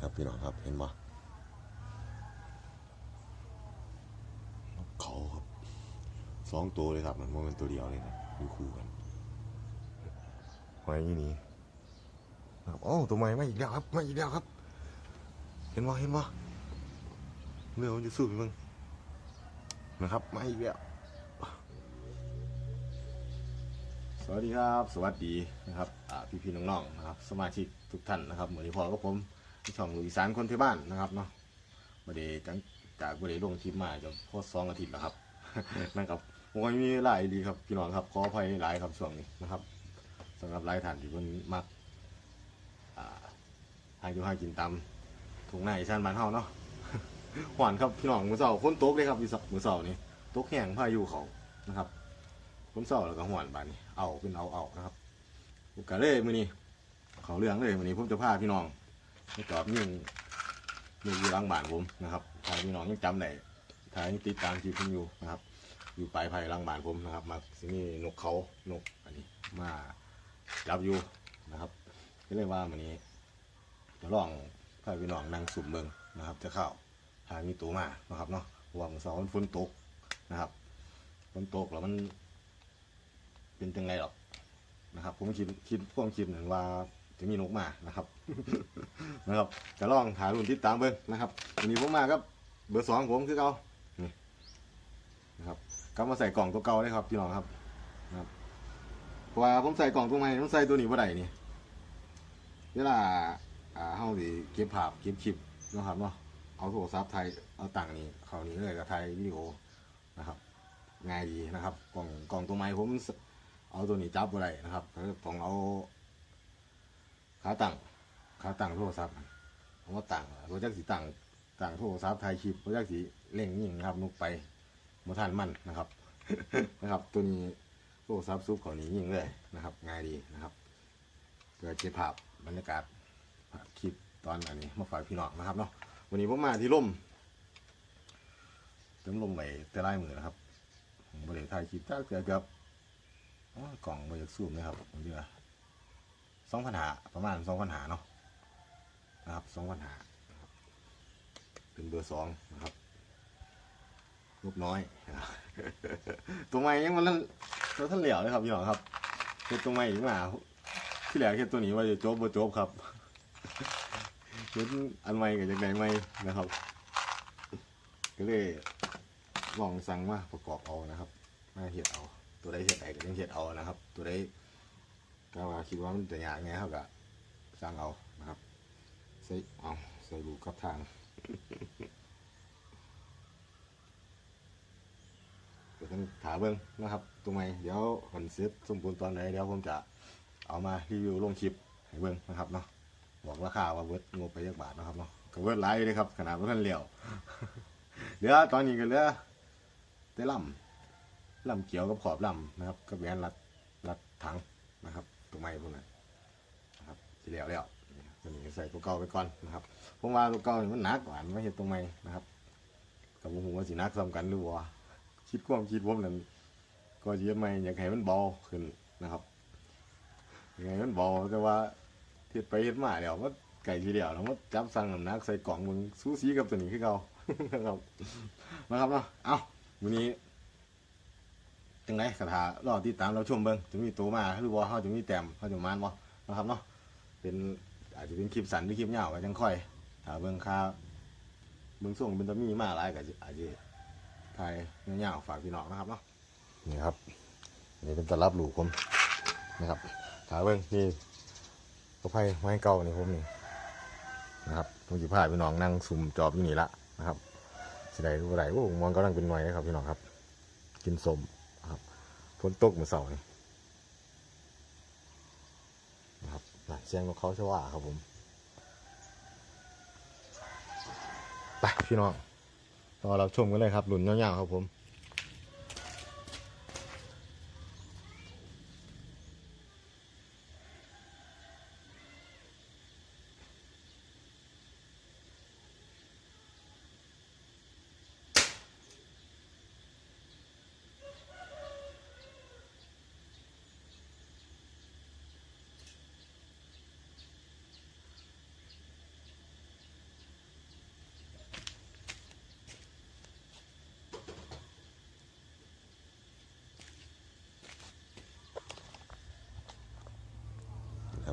ครับพี่น้องครับเห็นปะนกเขาครับสองตัวเลยครับมันว่าเป็นตัวเดียวเลยนะอยู่คู่กันหอยอยู่นี่นะครับโอ้ตัวใหม่มาอีกแล้วครับมาอีกแล้วครับ เห็นปะเห็นปะเรือมันจะสู้พี่มึงนะครับมาอีกแล้วสวัสดีครับ สวัสดีนะครับพี่พี่น้องๆนะครับ สมาชิกทุกท่านนะครับเหมือนที่พอกับผม ที่ช่องลุยสานคนที่บ้านนะครับเนาะบไดีจังจากบไดีลงคลิปมาจะโพสต์สองอาทิตย์แล้วครับ นะครับผมก็มีหลายดีครับพี่น้องครับขออภัยหลายครับช่วงนี้นะครับสำหรับหลายท่านที่เพิ่นมักอ่าหาอยู่หากินตามทุ่งนาอีสานบ้านเฮาเนาะหวานครับพี่น้องมื้อเช้าฝนตกเลยครับมื้อเช้ามื้อเช้านี้ตกแห้งพายุเขานะครับผมเศร้าแล้วก็หวนบานนี้เอาเป็นเอาเอานะครับผมก็เลยมือนี้เขาเรื่องเลยมือนี้ผมจะพาพี่น้อง ไปจอบยิ่งมีอยู่หลังบ้านผมนะครับถ้าพี่น้องยังจำได้ถ้ายังติดตามคลิปผมอยู่นะครับ อยู่ปลายไผ่หลังบ้านผมนะครับ มาสิมีนกเขานกอันนี้มาจับอยู่นะครับก็เลยว่ามือนี้จะลองพาพี่น้องนั่งสุ่มเบิงนะครับ จะเข้าทางมีตัวมานะครับเนาะเพราะว่ามือเสาร์มันฝนตกนะครับฝนตกแล้วมันเป็นจังไงหรอกนะครับ ผมคิดคิดพวกคิดเหมือนว่า จะมีนกมานะครับ นะครับจะลองถ่ายรุ่นติดตามเบิ้งนะครับวันนี้ผมมาครับ เบอร์สองผมคือเก่านี่นะครับกลับมาใส่กล่องตัวเก่าเลยครับพี่น้องครับนะครับเพราะว่าผมใส่กล่องตัวใหม่ผมใส่ตัวนี้ว่าใดนี่เวลาอ่าเฮาสิเก็บภาพเก็บคลิปนะครับเนาะเอาโทรศัพท์ไทยเอาตังค์นี่เขานี้เลยกับไทยวิดีโอนะครับง่ายดีนะครับกล่องกล่องตัวไม้ผมเอาตัวนี้จับอะไรนะครับต้องเอา ขาตั้งขาตั้งโทรศัพท์ผมว่าตั้งตัวจักสีตั้งตั้งโทรศัพท์ถ่ายคลิปตัวจักสีเล่งยิ่งนะครับนุกไปมาทันมันนะครับนะครับ ตัวนี้โทรศัพท์ซุปเขานี้ยิ่งเลยนะครับ ง่ายดีนะครับเพื่อเก็บภาพบรรยากาศคลิปตอนอันนี้มาฝากพี่น้องนะครับเนาะวันนี้ผมมาที่ร่มเต็มลมไปแต่ไล่มือนะครับผมบริถ่ายคลิปจ้าเกือบเกือบอ๋อกล่องบริซูมนะครับผมเดือ สองพันหาประมาณสองพันหาเนาะนะครับสองพันหานะครับเป็นเบอร์สองนะครับรูปน้อยตัวใหม่ยังมันนั่นตัวท่านเหลียวเลยครับพี่น้องครับเฮ็ดตัวใหม่อีกมาที่แหลกเฮ็ดตัวนี้ว่าจะโจ๊บบ่โจ๊บครับเฮ็ดอันใหม่กับจากไหนใหม่นะครับ ก็เลยลองสั่งมาประกอบเอานะครับมาเห็ดเอา ตัวใดเห็ดใดก็ยังเห็ดเอานะครับ ตัวใด ก็ว่าคิดว่ามันจะยากไงเขาก็สั่งเอานะครับใส่เอาใส่ลูกกับทางเดี๋ยวต้องถามเบิ้งนะครับตัวใหม่เดี๋ยวคนเซตสมบูรณ์ตอนไหนเดี๋ยวผมจะเอามารีวิวลงคลิปให้เบิ้งนะครับเนาะบอกราคาว่าเวิร์ดงบไปยักบาทนะครับเนาะก็เวิร์ดไลท์เลยครับขนาดว่าท่านเหลียวเหลือตอนนี้ก็เหลือแต่ลำลำเกี่ยวกับขอบลำนะครับก็แหวนรัดรัดถังนะครับ ตัวไม้พวกนั้นนะครับที่แล้วแล้วตัวนี้ใส่ตัวเก่าไปก่อนนะครับผมว่าตัวเก่านี่มันหนักกว่าไม่เห็นตัวไม้นะครับกับผมว่าสีนักซ้ำกันหรือว่าคิดความคิดผมนั้นก็จะไม่อยากให้มันเบาขึ้นนะครับยังไงมันเบาแต่ว่าเทียบไปเทียบมาเดี๋ยวว่าไก่ทีเดียวแล้วว่าจับสั่งน้ำหนักใส่กล่องมึงสู้สีกับตัวนี้คือเก่านะครับนะครับเนาะเอาวันนี้ จังไรคาถารอติดตามเราชมเบิ้งจะมีตัวมาหรือว่าเขาจะมีแต้มเขาจะมานบ่นะครับเนาะเป็นอาจจะเป็นคลิปสั้นหรือคลิปยาวก็จังค่อยถ้าเบิ้งค่าเบิ้งส่งเป็นตะมีมาหลายก็อาจจะถ่ายยาวๆฝากพี่น้องนะครับเนาะนี่ครับอันนี้เป็นตลับหลูผมนะครับถ้าเบิ้งนี่ก็ไพ่ไม้เก่านี่ผมนี่นะครับผมจะพาพี่น้องนั่งซุ่มจอบอยู่นี่ละนะครับสิได้รู้ไรโอ้มองกำลังเป็นหน่วยนะครับพี่น้องครับ กินสม ฝนตกเมื่อเสาร์นี่นะครับน่ะเสียงของเขาชว่าครับผมไปพี่น้องรอเราชมกันเลยครับหลุนยาวๆครับผม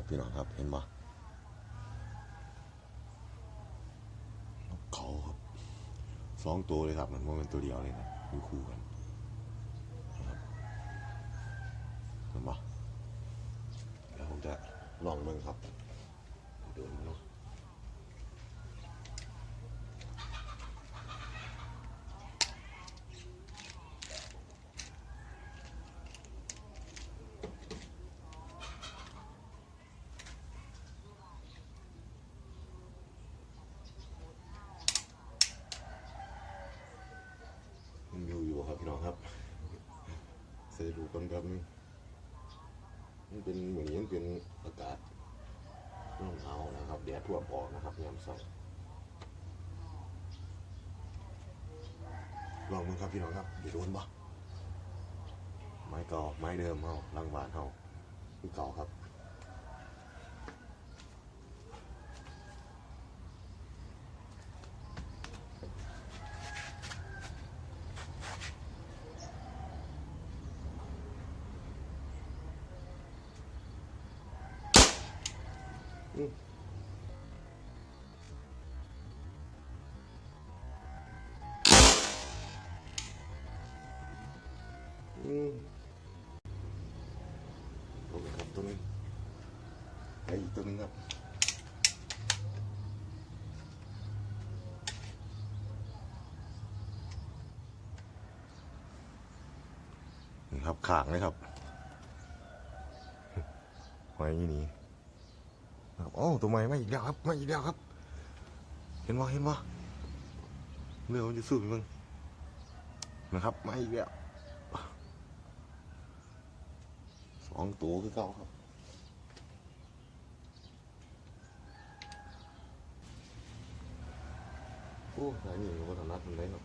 พี่น้องครับเห็นปะนกเขาครับสองตัวเลยครับมันว่าเป็นตัวเดียวเลยนะอยู่คู่กันนะครับเห็นปะแล้วผมจะลองเบิ่งครับดูนกนาะมันอยู่อยู่ครับพี่น้องครับใส่ ดูกันครับนึงมันเป็นเหมือนยังเป็นอากาศหนาวๆนะครับแดดทั่วปอกนะครับยามเช้าลองมึงครับพี่น้องครับอยู่โดนปะไม้เก่าไม้เดิมเฮาลังบานเฮาคือเก่าครับ อืมโอ้คครับตัวนึงไอ้อีกตัวนึงครับนี่ครับขางเลยครับหอยอย่างนี้ โอ้ตัวใหม่มาอีกแล้วครับมาอีกแล้วครับ เห็นว่าเห็นว่าเรือมันจะสู้มึงนะครับมาอีกแล้วสองตัวคือเก่าครับโอ้สายนี่ก็ถนัดมันได้เนาะ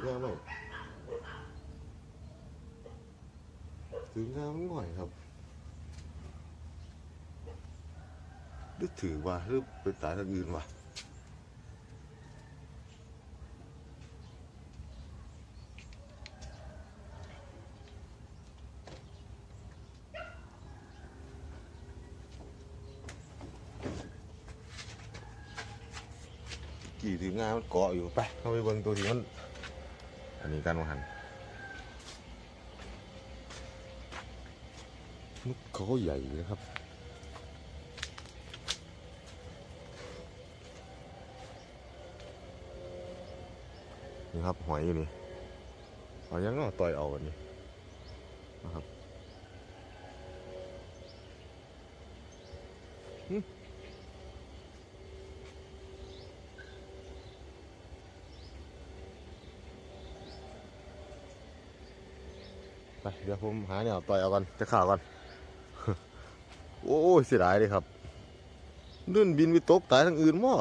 โอ้ยถือง่ายไหมากถือง่ายมันหน่อยครับหรื อันนี้การวางหันนกเขาก็ใหญ่นะครับนี่ครับหอยอยู่นี่หอยยังก็ต่อยเอากันนี้นะครับ ไปเดี๋ยวผมหาเนี่ยต่อยเอากันจะข่าวกันโอ้ยเสียดายเลยครับนื่นบินไปตกตายทางอื่นมั้ง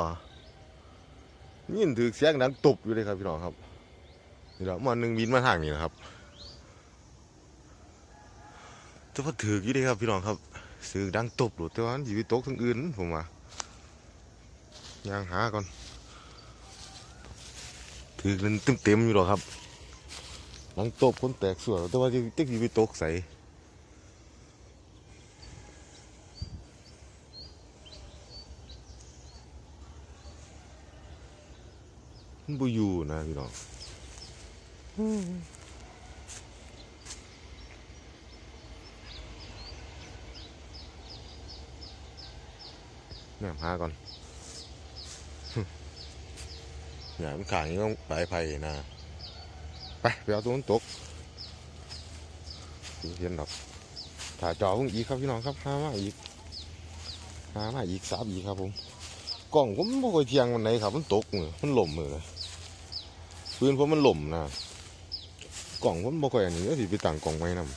นี่ถือเสียงดังตบอยู่เลยครับพี่น้องครับนี่แหละมันหนึ่งบินมาทางนี้นะครับแต่ว่าถือกี่ได้ครับพี่น้องครับซื้อดังตบหรือแต่ว่าอยู่ตกทั้งอื่นผมว่ายังหาก่อนถือกันเต็มเต็มๆอยู่หรอกครับ ดังตบคนแตกส่วนแต่ว่าจะจะอยู่ตกใส่มันบ่อยู่นะพี่น้องเนี่ยพาก่อนอย่ามันขางนี้ต้องไปไผ่นะ ไปไปเอาตัวนั้นตกเพียนดอกถ่าจอเพิ่งอีกครับพี่น้องครับหามาอีกหามาอีกสามอีกครับผมกล้องผมไม่ค่อยเทียงมันไหนครับ มันตกมือมันหล่มมือเลยปืนผมมันหล่มนะกล่องผมบ่ค่อยอันนี้ก็สิไปตั้งกล่องไว้นำ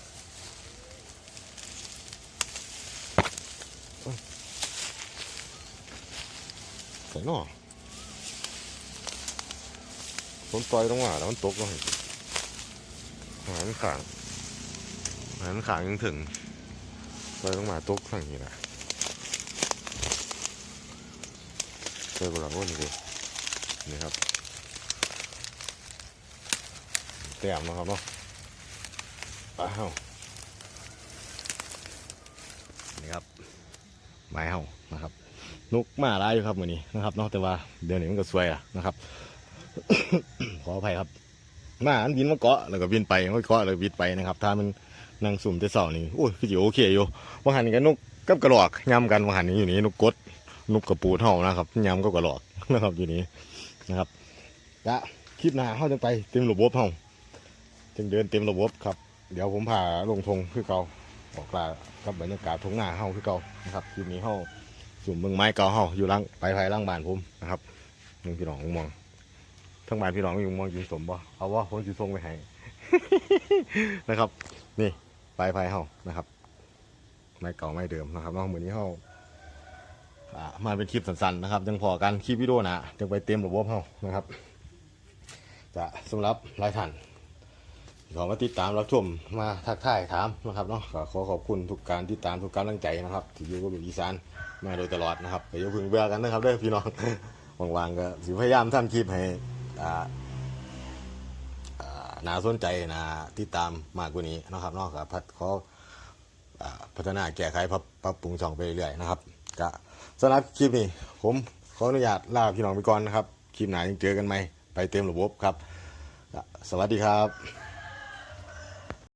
ใส่นอผมต่อยลงมาแล้วมันตกลงหา ยมันขางหมันขางยังถึงเลอยลงมาตุ๊กฝั่งนี้นะเจอกุหลาบอ้นดินี่ครับเต็มนะครับเนาะอ้านี่ครับไม้เห่านะครับ นุกมาหลายอยู่ครับมือนี้นะครับเนาะแต่ว่าเดี๋ยวนี้มันก็สวยอะนะครับ ขออภัยครับ หมาอันบินมาเกาะแล้วก็บินไปม่เกาะแล้วบินไปนะครับ ถ้ามันนั่งสุ่มแต่เสานี่โอ้ยคือจิโอเคอยู่ว่าหันกันนกกับกระหลอกย้ำกันว่าหันอยู่นี่นกกดนกกระปูเท่านะครับย้ำกับกระหลอกนะครับอยู่นี้นะครับจะคลิปหน้าเข้าจะไปเต็มระบบเฮาจึงเดินเต็มระบบครับ เดี๋ยวผมพาลงทงคือเก่าออกลากับบรรยากาศทงหน้าเฮาคือเก่านะครับคลิปนี้เฮาสุ่มเมืองไม้เก่าเฮาอยู่หลังไปภายหลังบ้านผมนะครับนึงพี่น้องมอง ทั้งบ้านพี่น้องอยู่มองกินสมบ่เอาว่าผมจะส่งไปให้นะครับ นี่ปภายเฮานะครับ ไม้เก่าไม้เดิมนะครับเนอกมือนี้เฮาอ่ามาเป็นคลิปสั้นๆนะครับยังพอกันคลิปวิดีโอหนะจะไปเต็มระบบเฮานะครับจะสำหรับหลายท่านขอมาติดตามรับชมมาทักทายถามนะครับเนาะขอขอบคุณทุกการติดตามทุกกำลังใจนะครับที่อยู่กับอีสานมาโดยตลอดนะครับแต่อย่าเพึ่งเบื่อกันนะครับเด้อพี่น้องว่างๆก็สิพยายามทำคลิปให้ อ่าน่าสนใจนะที่ตามมากกว่านี้นะครับนอกจากพัดขาพัฒนาแก้ไขปรับปรับปรุงช่องไปเรื่อยๆนะครับก็สำหรับคลิปนี้ผมขออนุญาตลาพี่น้องไปก่อนนะครับ คลิปหน้ายังเจอกันไหมไปเต็มระบบครับ สวัสดีครับ